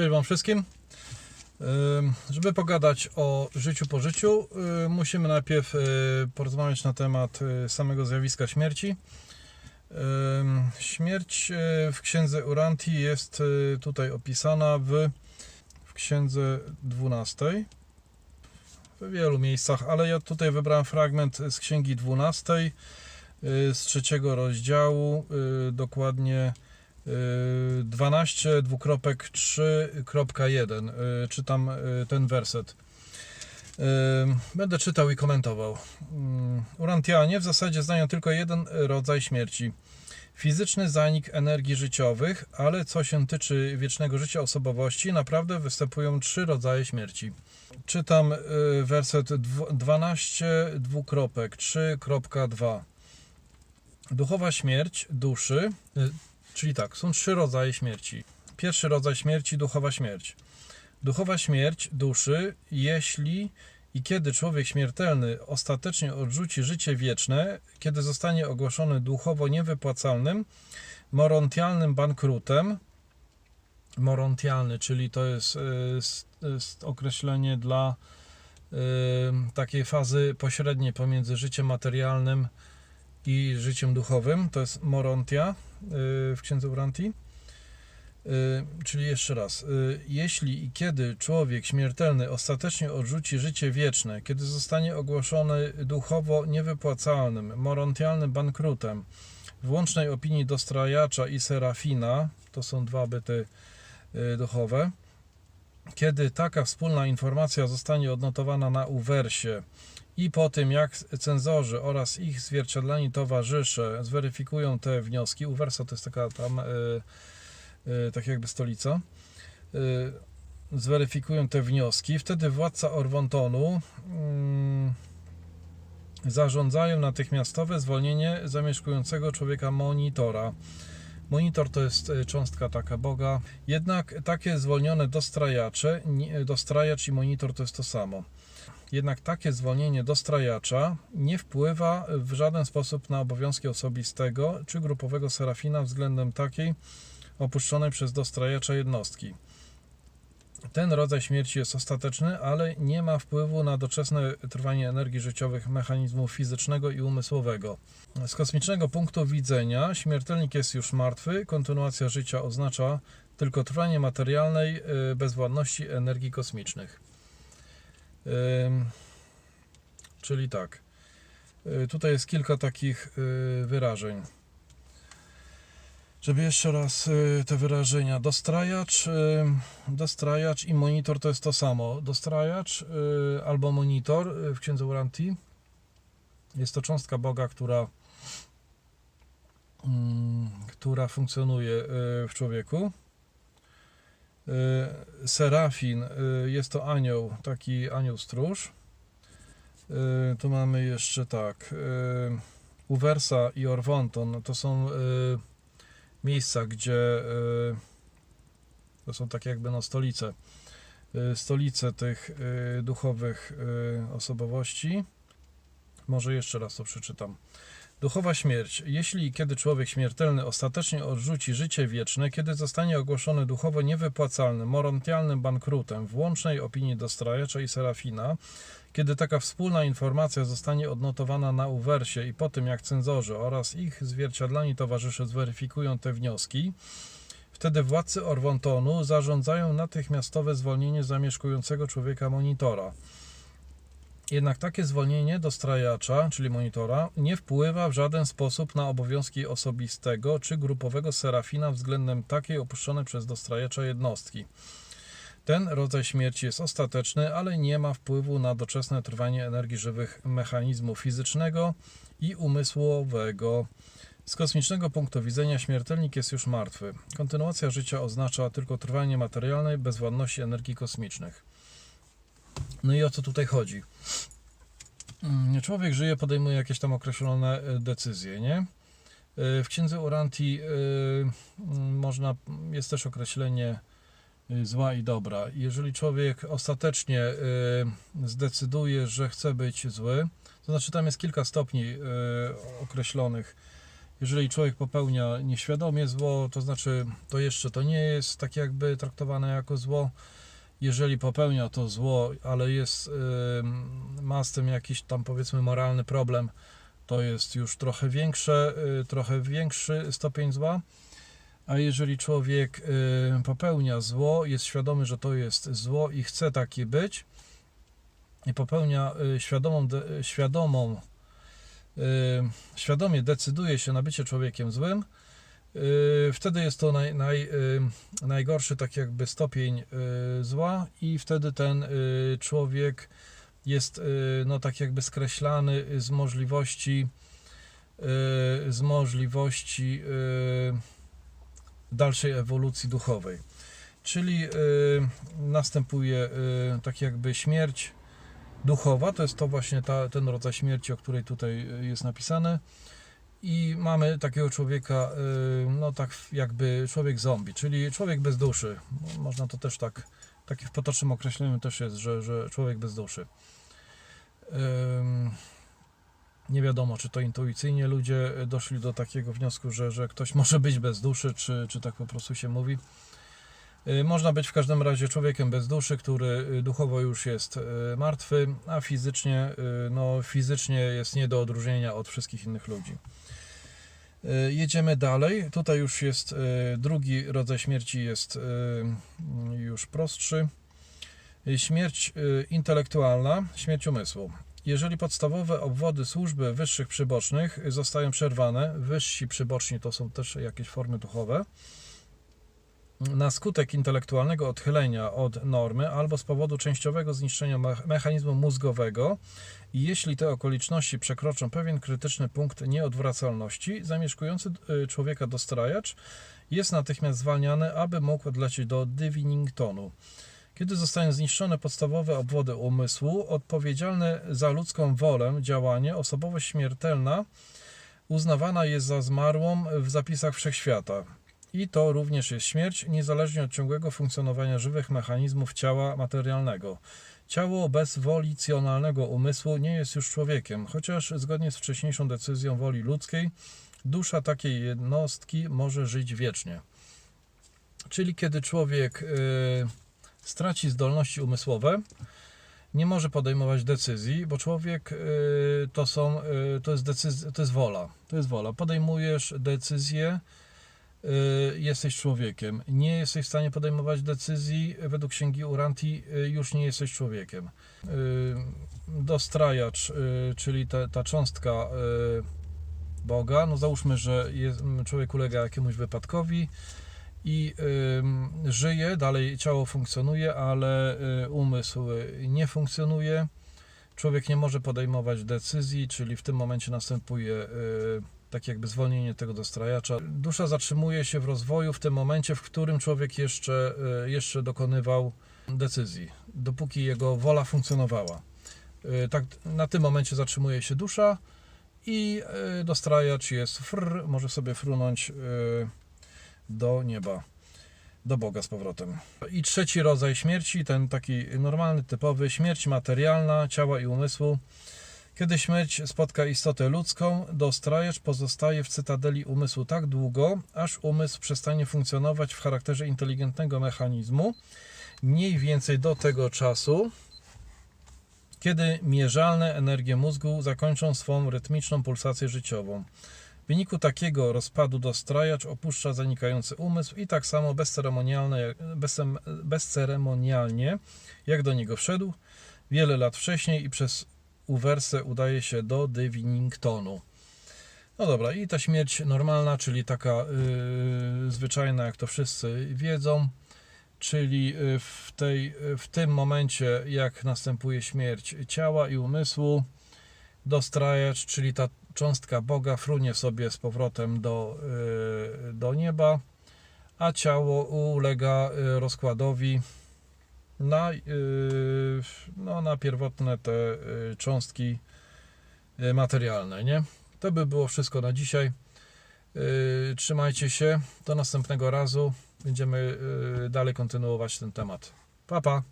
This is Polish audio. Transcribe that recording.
Cześć Wam wszystkim. Żeby pogadać o życiu po życiu, y, musimy najpierw y, porozmawiać na temat y, samego zjawiska śmierci. Śmierć w księdze Uranti jest tutaj opisana w, w księdze 12. W wielu miejscach, ale ja tutaj wybrałem fragment z księgi 12 y, z trzeciego rozdziału, dokładnie 12 dwukropek 3.1 y, czytam y, ten werset. Y, Będę czytał i komentował. Urantianie w zasadzie znają tylko jeden rodzaj śmierci. Fizyczny zanik energii życiowych, ale co się tyczy wiecznego życia osobowości, naprawdę występują trzy rodzaje śmierci. Czytam y, werset dw- 12 dwukropek 3.2. Duchowa śmierć duszy, y, Czyli tak, są trzy rodzaje śmierci. Pierwszy rodzaj śmierci duchowa śmierć. Duchowa śmierć duszy, jeśli i kiedy człowiek śmiertelny ostatecznie odrzuci życie wieczne, kiedy zostanie ogłoszony duchowo niewypłacalnym, morontialnym bankrutem. Morontialny, czyli to jest, jest określenie dla y, takiej fazy pośredniej pomiędzy życiem materialnym i życiem duchowym. To jest morontia w księdze Uranti. Y, Czyli jeszcze raz, y, jeśli i kiedy człowiek śmiertelny ostatecznie odrzuci życie wieczne, kiedy zostanie ogłoszony duchowo niewypłacalnym, morontialnym bankrutem, w łącznej opinii dostrajacza i serafina, to są dwa byty y, duchowe, kiedy taka wspólna informacja zostanie odnotowana na uwersie i po tym, jak cenzorzy oraz ich zwierciadlani towarzysze zweryfikują te wnioski, Uwersa to jest taka tam, y, y, tak jakby stolica, y, zweryfikują te wnioski, wtedy władca Orwontonu mm, zarządzają natychmiastowe zwolnienie zamieszkującego człowieka monitora. Monitor to jest cząstka taka Boga, jednak takie zwolnione dostrajacze, dostrajacz i monitor to jest to samo. Jednak takie zwolnienie dostrajacza nie wpływa w żaden sposób na obowiązki osobistego czy grupowego serafina względem takiej opuszczonej przez dostrajacza jednostki. Ten rodzaj śmierci jest ostateczny, ale nie ma wpływu na doczesne trwanie energii życiowych mechanizmów fizycznego i umysłowego. Z kosmicznego punktu widzenia śmiertelnik jest już martwy, kontynuacja życia oznacza tylko trwanie materialnej y, bezwładności energii kosmicznych. Czyli tak. Y, Tutaj jest kilka takich y, wyrażeń. Żeby jeszcze raz y, te wyrażenia. Dostrajacz, dostrajacz i monitor to jest to samo. Dostrajacz albo monitor w księdze Uranti jest to cząstka Boga, która, mm, która funkcjonuje w człowieku. Y, Serafin y, jest to anioł, taki anioł stróż. Y, Tu mamy jeszcze tak. Uwersa i Orwonton to są miejsca, gdzie to są takie jakby no stolice. Stolice tych duchowych osobowości. Może jeszcze raz to przeczytam. Duchowa śmierć. Jeśli i kiedy człowiek śmiertelny ostatecznie odrzuci życie wieczne, kiedy zostanie ogłoszony duchowo niewypłacalnym, morontialnym bankrutem, w łącznej opinii dostrajacza i serafina, kiedy taka wspólna informacja zostanie odnotowana na uwersie i po tym, jak cenzorzy oraz ich zwierciadlani towarzysze zweryfikują te wnioski, wtedy władcy Orwontonu zarządzają natychmiastowe zwolnienie zamieszkującego człowieka monitora. Jednak takie zwolnienie dostrajacza, czyli monitora, nie wpływa w żaden sposób na obowiązki osobistego czy grupowego serafina względem takiej opuszczonej przez dostrajacza jednostki. Ten rodzaj śmierci jest ostateczny, ale nie ma wpływu na doczesne trwanie energii żywych mechanizmu fizycznego i umysłowego. Z kosmicznego punktu widzenia śmiertelnik jest już martwy. Kontynuacja życia oznacza tylko trwanie materialnej bezwładności energii kosmicznych. No i o co tutaj chodzi? Mm, Człowiek żyje, podejmuje jakieś tam określone e, decyzje, nie? E, W księdze Uranti e, mm, można, jest też określenie y, zła i dobra. Jeżeli człowiek ostatecznie y, zdecyduje, że chce być zły, to znaczy tam jest kilka stopni y, określonych. Jeżeli człowiek popełnia nieświadomie zło, to znaczy to jeszcze to nie jest tak jakby traktowane jako zło. Jeżeli popełnia to zło, ale jest, y, ma z tym jakiś tam powiedzmy moralny problem, to jest już trochę większe, y, trochę większy stopień zła. A jeżeli człowiek y, popełnia zło, jest świadomy, że to jest zło i chce taki być, i popełnia świadomą, świadomą świadomie decyduje się na bycie człowiekiem złym, wtedy jest to naj, naj, y, najgorszy tak jakby stopień y, zła i wtedy ten y, człowiek jest y, no tak jakby skreślany z możliwości y, z możliwości y, dalszej ewolucji duchowej. Czyli y, następuje y, tak jakby śmierć duchowa, to jest to właśnie ta, ten rodzaj śmierci, o której tutaj y, jest napisane. I mamy takiego człowieka, y, no tak jakby człowiek zombie, czyli człowiek bez duszy. Można to też tak, takie w potocznym określeniu też jest, że, że człowiek bez duszy. Nie wiadomo, czy to intuicyjnie ludzie doszli do takiego wniosku, że, że ktoś może być bez duszy, czy, czy tak po prostu się mówi. Y, Można być w każdym razie człowiekiem bez duszy, który y, duchowo już jest y, martwy, a fizycznie, no, fizycznie jest nie do odróżnienia od wszystkich innych ludzi. Jedziemy dalej. Tutaj już jest drugi rodzaj śmierci, jest y, już prostszy. Śmierć intelektualna, śmierć umysłu. Jeżeli podstawowe obwody służby wyższych przybocznych zostają przerwane, wyżsi przyboczni to są też jakieś formy duchowe, na skutek intelektualnego odchylenia od normy albo z powodu częściowego zniszczenia me- mechanizmu mózgowego jeśli te okoliczności przekroczą pewien krytyczny punkt nieodwracalności, zamieszkujący y, człowieka dostrajacz jest natychmiast zwalniany, aby mógł odlecieć do Diviningtonu. Kiedy zostają zniszczone podstawowe obwody umysłu, odpowiedzialne za ludzką wolę działanie, osobowość śmiertelna uznawana jest za zmarłą w zapisach wszechświata. I to również jest śmierć, niezależnie od ciągłego funkcjonowania żywych mechanizmów ciała materialnego. Ciało bez wolicjonalnego umysłu nie jest już człowiekiem, chociaż zgodnie z wcześniejszą decyzją woli ludzkiej, dusza takiej jednostki może żyć wiecznie. Czyli kiedy człowiek y, straci zdolności umysłowe, nie może podejmować decyzji, bo człowiek y, to są, y, to jest decyzja, to jest wola, to jest wola. Podejmujesz decyzję, jesteś człowiekiem. Nie jesteś w stanie podejmować decyzji, według księgi Uranti y, już nie jesteś człowiekiem. Y, Dostrajacz, y, czyli ta, ta cząstka y, Boga, no załóżmy, że jest, człowiek ulega jakiemuś wypadkowi i y, żyje, dalej ciało funkcjonuje, ale y, umysł y, nie funkcjonuje. Człowiek nie może podejmować decyzji, czyli w tym momencie następuje y, tak jakby zwolnienie tego dostrajacza. Dusza zatrzymuje się w rozwoju w tym momencie, w którym człowiek jeszcze, y, jeszcze dokonywał decyzji, dopóki jego wola funkcjonowała. Y, Tak, na tym momencie zatrzymuje się dusza i y, dostrajacz jest fr, może sobie frunąć do nieba, do Boga z powrotem. I trzeci rodzaj śmierci, ten taki normalny, typowy, śmierć materialna ciała i umysłu. Kiedy śmierć spotka istotę ludzką, dostrajacz pozostaje w cytadeli umysłu tak długo, aż umysł przestanie funkcjonować w charakterze inteligentnego mechanizmu, mniej więcej do tego czasu, kiedy mierzalne energie mózgu zakończą swą rytmiczną pulsację życiową. W wyniku takiego rozpadu dostrajacz opuszcza zanikający umysł i tak samo bezceremonialne, bezcem- bezceremonialnie, jak do niego wszedł, wiele lat wcześniej i przez Uwersę udaje się do Diviningtonu. No dobra, i ta śmierć normalna, czyli taka yy, zwyczajna, jak to wszyscy wiedzą, czyli y, w, tej, w tym momencie, jak następuje śmierć ciała i umysłu, dostrajacz, czyli ta cząstka Boga frunie sobie z powrotem do, y, do nieba, a ciało ulega y, rozkładowi na, y, no, na pierwotne te y, cząstki y, materialne, nie? To by było wszystko na dzisiaj. Y, Trzymajcie się. Do następnego razu. Będziemy dalej kontynuować ten temat. Pa, pa.